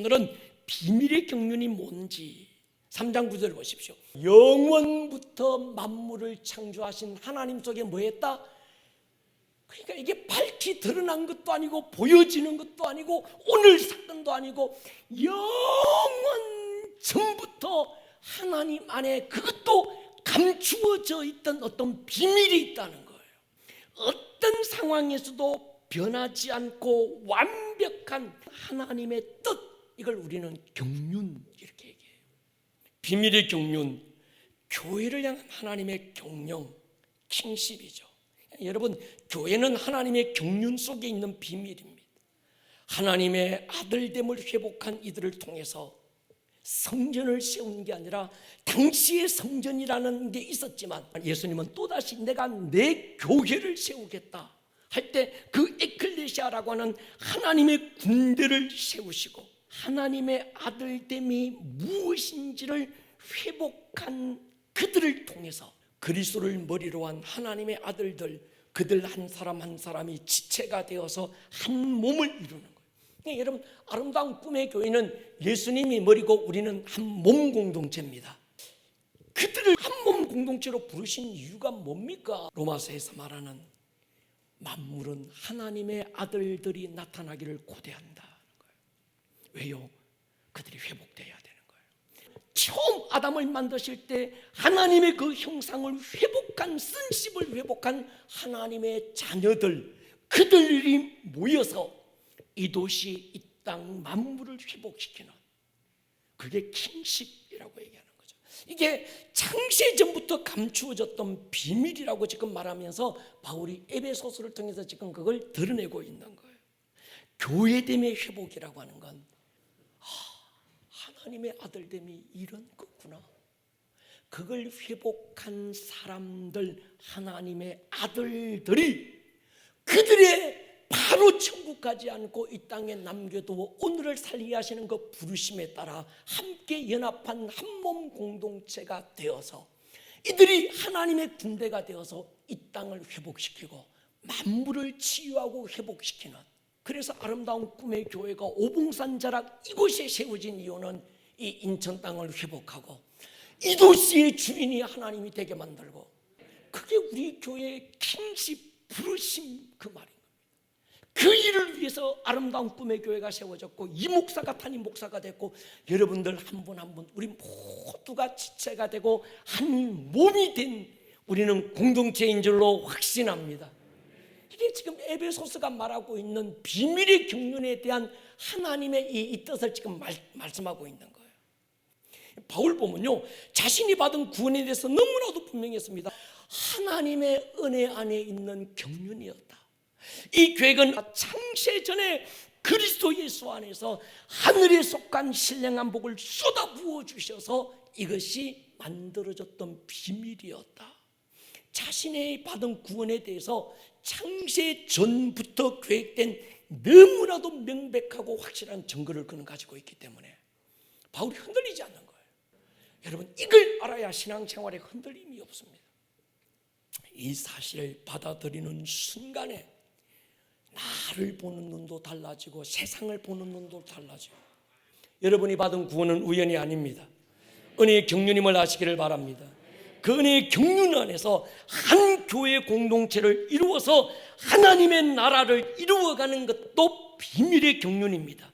오늘은 비밀의 경륜이 뭔지 3장 9절 보십시오. 영원부터 만물을 창조하신 하나님 속에 뭐 했다? 그러니까 이게 밝히 드러난 것도 아니고 보여지는 것도 아니고 오늘 사건도 아니고 영원 전부터 하나님 안에 그것도 감추어져 있던 어떤 비밀이 있다는 거예요. 어떤 상황에서도 변하지 않고 완벽한 하나님의 뜻 이걸 우리는 경륜 이렇게 얘기해요. 비밀의 경륜, 교회를 향한 하나님의 경영, 킹십이죠. 여러분, 교회는 하나님의 경륜 속에 있는 비밀입니다. 하나님의 아들됨을 회복한 이들을 통해서 성전을 세운 게 아니라 당시의 성전이라는 게 있었지만 예수님은 또다시 내가 내 교회를 세우겠다 할 때 그 에클레시아라고 하는 하나님의 군대를 세우시고 하나님의 아들됨이 무엇인지를 회복한 그들을 통해서 그리스도를 머리로 한 하나님의 아들들 그들 한 사람 한 사람이 지체가 되어서 한 몸을 이루는 거예요. 그러니까 여러분 아름다운 꿈의 교회는 예수님이 머리고 우리는 한 몸 공동체입니다. 그들을 한 몸 공동체로 부르신 이유가 뭡니까? 로마서에서 말하는 만물은 하나님의 아들들이 나타나기를 고대한다. 왜요? 그들이 회복돼야 되는 거예요. 처음 아담을 만드실 때 하나님의 그 형상을 회복한 쓴십을 회복한 하나님의 자녀들 그들이 모여서 이 도시 이 땅 만물을 회복시키는 그게 킹십이라고 얘기하는 거죠. 이게 창세 전부터 감추어졌던 비밀이라고 지금 말하면서 바울이 에베소서를 통해서 지금 그걸 드러내고 있는 거예요. 교회됨의 회복이라고 하는 건 하나님의 아들됨이 이런 거구나. 그걸 회복한 사람들, 하나님의 아들들이 그들의 바로 천국 가지 않고 이 땅에 남겨두어 오늘을 살게 하시는 그 부르심에 따라 함께 연합한 한 몸 공동체가 되어서 이들이 하나님의 군대가 되어서 이 땅을 회복시키고 만물을 치유하고 회복시키는 그래서 아름다운 꿈의 교회가 오봉산 자락 이곳에 세워진 이유는 이 인천 땅을 회복하고 이 도시의 주인이 하나님이 되게 만들고 그게 우리 교회의 킹십 부르심 그 말인 겁니다. 그 일을 위해서 아름다운 꿈의 교회가 세워졌고 이 목사가 탄임 목사가 됐고 여러분들 한 분 한 분 우리 모두가 지체가 되고 한 몸이 된 우리는 공동체인 줄로 확신합니다. 이게 지금 에베소스가 말하고 있는 비밀의 경륜에 대한 하나님의 이, 이 뜻을 지금 말, 말씀하고 있는 거예요. 바울 보면요, 자신이 받은 구원에 대해서 너무나도 분명했습니다. 하나님의 은혜 안에 있는 경륜이었다. 이 계획은 창세 전에 그리스도 예수 안에서 하늘에 속한 신령한 복을 쏟아 부어 주셔서 이것이 만들어졌던 비밀이었다. 자신의 받은 구원에 대해서 창세 전부터 계획된 너무나도 명백하고 확실한 증거를 그는 가지고 있기 때문에 바울이 흔들리지 않는 거예요. 여러분 이걸 알아야 신앙생활에 흔들림이 없습니다. 이 사실을 받아들이는 순간에 나를 보는 눈도 달라지고 세상을 보는 눈도 달라지고 여러분이 받은 구원은 우연이 아닙니다. 은혜의 경륜임을 아시기를 바랍니다. 그 은혜의 경륜 안에서 한 교회 공동체를 이루어서 하나님의 나라를 이루어가는 것도 비밀의 경륜입니다.